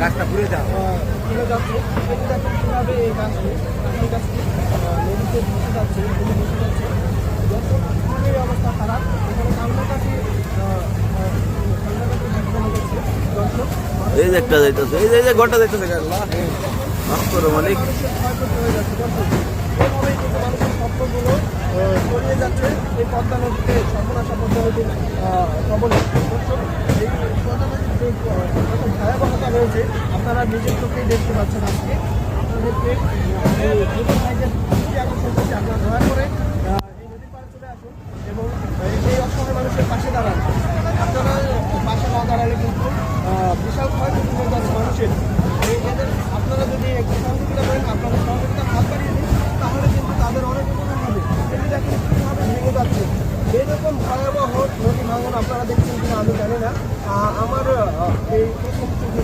গাছটা ঘুরে যাও ঘুরে যাচ্ছে। এই যে এই গাছটি এই গাছটি নদীতে ভেসে যাচ্ছে নদী ভেসে যাচ্ছে। দর্শক খুবই অবস্থা খারাপ এখানে কান্নাকাটি আহ, আহ, কান্নাকাটি দেখানো যাচ্ছে দর্শক এই যে একটা যাইতেছে এই যে গোটা যাইতেছে মাফ করো মালিক। মানুষের হয়ে কিন্তু আহ, ছড়িয়ে যাচ্ছে এই পদ্মা নদীতে সর্বনাশা পদ্মা নদীর কবলে এই যে ভয়াবহতা রয়েছে। আপনারা নিজের চোখেই দেখতে পাচ্ছেন আজকে। আপনাদেরকে আহ, এই দুটো ভাইদের দৃষ্টি আকর্ষণ করছি আপনারা দয়া করে আহ, এই নদীর পাড়ে চলে আসুন এবং আহ, এই অসহায় মানুষের পাশে দাঁড়ান আপনারা পাশে না দাঁড়ালে কিন্তু আহ, বিশাল ক্ষয়ক্ষতি হয়ে যাচ্ছে মানুষের এই এদের আপনারা যদি একটু সহযোগিতা করেন আপনাদের সহযোগিতার হাত বাড়িয়ে দিন তাহলে কিন্তু তাদের অনেক উপকার হবে এটি দেখেন কীভাবে ভেঙে যাচ্ছে এরকম ভয়াবহ নদী ভাঙন আপনারা দেখছেন কিনা আমি জানি না আহ, আমার আহ, এই প্রথম চোখে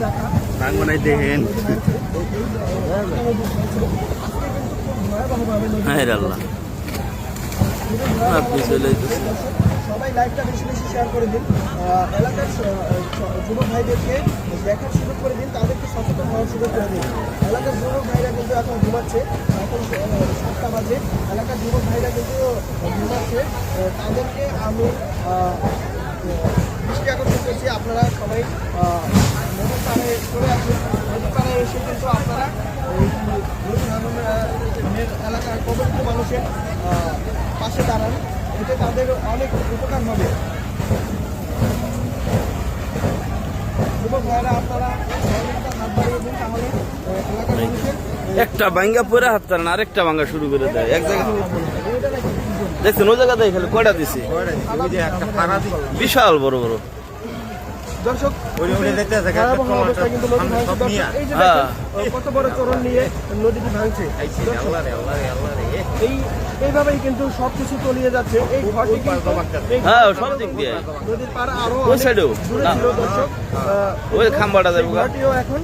ভয়াবহভাবে নদী হ্যাঁ আল্লাহ আপনি চলে যেতেছে সবাই লাইভটা বেশি বেশি শেয়ার করে দিন। এলাকার যুবক ভাইদেরকে দেখার সুযোগ করে দিন তাদেরকে সচেতন হওয়ার সুযোগ করে দিন এলাকার যুবক ভাইরা কিন্তু এখন ঘুমাচ্ছে। এখন সাতটা বাজে এলাকার যুবক ভাইরা কিন্তু ঘুমাচ্ছে। তাদেরকে আমি দৃষ্টি আকর্ষণ করছি আপনারা সবাই চলে আসুন। নদীর এসে কিন্তু আপনারা এই এলাকার কবলিত মানুষের পাশে দাঁড়ান। এতে তাদের অনেক উপকার হবে। একটা ভাঙ্গা পরে হাত আরেকটা ভাঙ্গা শুরু করে দেয় এক জায়গা এটা নাকি দেখছেন ওই জায়গাতে খালি কয়টা দিছে? ওই যে একটা পাড়া দিই বিশাল বড় বড়। দর্শক কিন্তু নদী ভাঙছে সব নিয়ে দর্শক, এই যে হ্যাঁ। দেখেন, কত বড় চরণ নিয়ে নদীটি ভাঙছে। দর্শক, আল্লাহ রে আল্লাহ রে আল্লাহ রে এই এইভাবেই কিন্তু সবকিছু তলিয়ে যাচ্ছে। এই ঘরটি হ্যাঁ সব দিক দিয়ে। নদীর পার আরও ওই সাইডেও? দর্শক। ওই খাম্বাটা গা। ঘরটিও এখন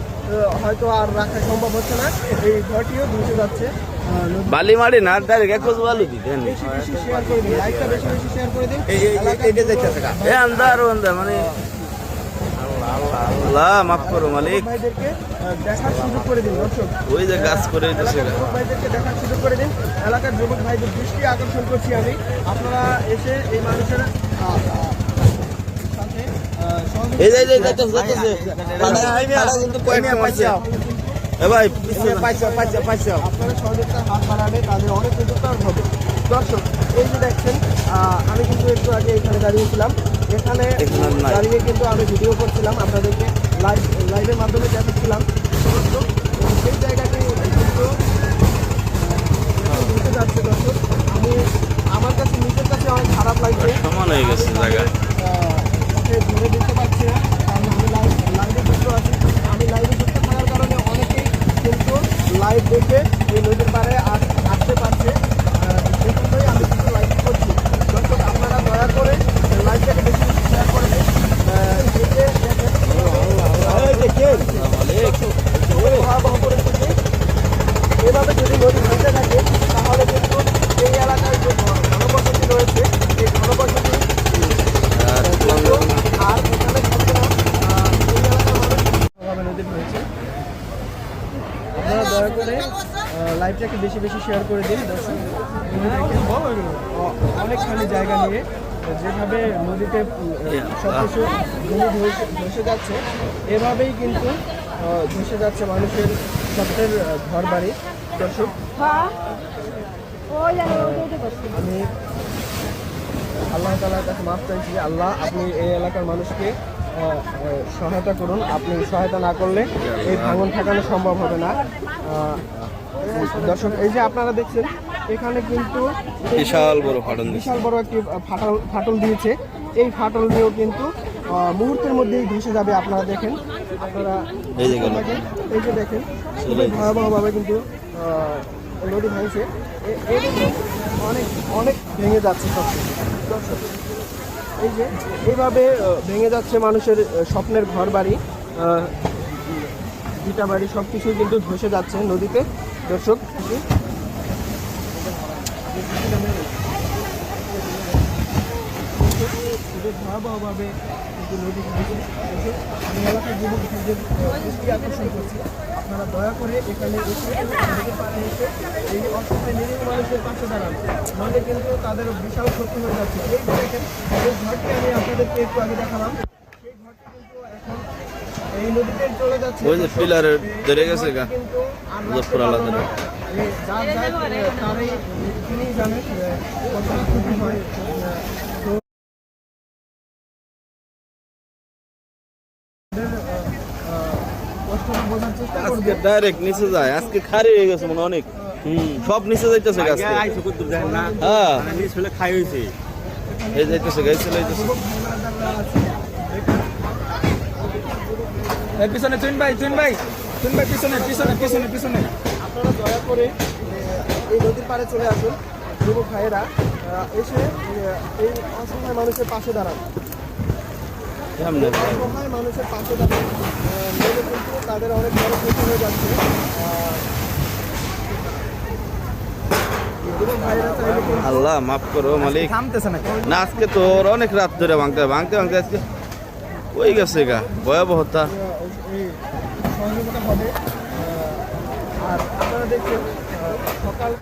হয়তো আর রাখা সম্ভব হচ্ছে না। এই ঘরটিও ধুতে যাচ্ছে। বালি মারি না ডাইরেক্ট এক কোচ বালু গা। এ আন্দার আন্দার মানে আল্লাহ মাফ করো মালিক। দেখার সুযোগ করে দিন দর্শক ওই যে কাজ করে দিতেছে। এলাকার ভাইদেরকে দেখার সুযোগ করে দিন এলাকার যুবক ভাইদের দৃষ্টি আকর্ষণ করছি আমি আপনারা এসে এই মানুষের যে যাইতেছে যাইতেছে। কিন্তু কয়েকটা মারছে এ ভাই। পাইছো পাইছো পাইছো। আপনারা সহযোগিতার হাত বাড়ালে তাদের অনেক উপকার হবে। দর্শক এই যে দেখছেন আমি কিন্তু একটু আগে এখানে দাঁড়িয়েছিলাম। এখানে এখানে দাঁড়িয়ে কিন্তু আমি ভিডিও করছিলাম আপনাদেরকে লাইভ লাইভের মাধ্যমে দেখাচ্ছিলাম। সেই জায়গাটি কিন্তু ঘুরতে যাচ্ছে দর্শক আমি আমার কাছে নিজের কাছে অনেক খারাপ লাগছে। সমান হয়ে গেছে জায়গা। সাথে ধরে দেখতে পাচ্ছি না কারণ আমি লাইভ লাইভে যুক্ত আছি আমি লাইভে যুক্ত থাকার কারণে অনেকেই কিন্তু লাইভ দেখে এই নদীর পারে আস- আসতে পারছে। আহ, সেই জন্যই আমি কিন্তু লাইভ করছি। দর্শক আপনারা দয়া করে লাইভটাকে বেশি বেশি শেয়ার করে দিন। এভাবে যদি নদী ভাঙতে থাকে তাহলে কিন্তু এই এলাকায় যে ঘন- ঘনবসতি রয়েছে এই ঘনবসতি আর এখানে এই এলাকার মানুষ নদী হয়েছে আপনারা দয়া করে লাইভটাকে বেশি বেশি শেয়ার করে দিন, দর্শক। অনেকখানি জায়গা নিয়ে, যেভাবে নদীতে সব কিছু ধসে যাচ্ছে, এভাবেই কিন্তু ধসে যাচ্ছে মানুষের স্বপ্নের ঘর বাড়ি দর্শক, আমি আল্লাহ তালার কাছে মাফ চাইছি আল্লাহ আপনি এই এলাকার মানুষকে সহায়তা করুন। আপনি সহায়তা না করলে এই ভাঙন ঠেকানো সম্ভব হবে না। দর্শক এই যে আপনারা দেখছেন এখানে কিন্তু বিশাল বড় দিছে বিশাল বড় একটি ফাটল ফাটল দিয়েছে। এই ফাটল দিয়েও কিন্তু মুহূর্তের মধ্যেই ধসে যাবে আপনারা দেখেন। আপনারা এই যে গেল। এই যে দেখেন ভয়াবহভাবে কিন্তু নদী ভাঙছে অনেক অনেক ভেঙে যাচ্ছে সব। দর্শক এই যে এইভাবে ভেঙে যাচ্ছে মানুষের স্বপ্নের ঘর বাড়ি ভিটা বাড়ি সব কিছুই কিন্তু ধসে যাচ্ছে নদীতে। দর্শক খুবই ভয়াবহভাবে কিন্তু নদী আমি এলাকার যুবক ভাইদের দৃষ্টি আকর্ষণ করছি। আপনারা দয়া করে এখানে এসে নদীর পাড়ে এসে এই অসহায় নিরীহ মানুষের পাশে দাঁড়ান। কিন্তু তাদের বিশাল ক্ষতি হয়ে যাচ্ছে। এই দেখেন ঘরটি আমি আপনাদেরকে একটু আগে দেখালাম। সেই ঘরটি কিন্তু এখন এই নদীতে চলে যাচ্ছে। ওই যে পিলারে ধরে গেছে গা। আর মুজফর আল্লাহ ধরে। এ যার যার তারই তিনি জানেন কতটা ক্ষতি হয় আজকে ডাইরেক্ট নিচে যায়। আজকে খারি হয়ে গেছে মনে অনেক। হুম। সব নিচে যাইতেছে গাছ হ্যাঁ। খাই হয়েছে এই যাইতেছে গাছ চলে যাইতেছে। যুবক ভাইরা যারা আছে এই পিছনে তুইন ভাই তুইন ভাই। তুইন ভাই পিছনে পিছনে পিছনে পিছনে। আপনারা দয়া করে এই নদীর পাড়ে চলে আসুন। যুবক ভাইয়েরা এসে এই অসহায় মানুষের পাশে দাঁড়ান। মানুষের পাশে দাঁড়ান কিন্তু তাদের অনেক বড় ক্ষতি হয়ে যাচ্ছে আহ, যুবক ভাইয়েরা চাইলে কিন্তু আল্লাহ মাফ করো মালিক। না আজকে তো ওর অনেক রাত ধরে ভাঙতে ভাঙতে ভাঙতে আজকে ওই গেছে গা ভয়াবহতা। আর আপনারা দেখছেন সকাল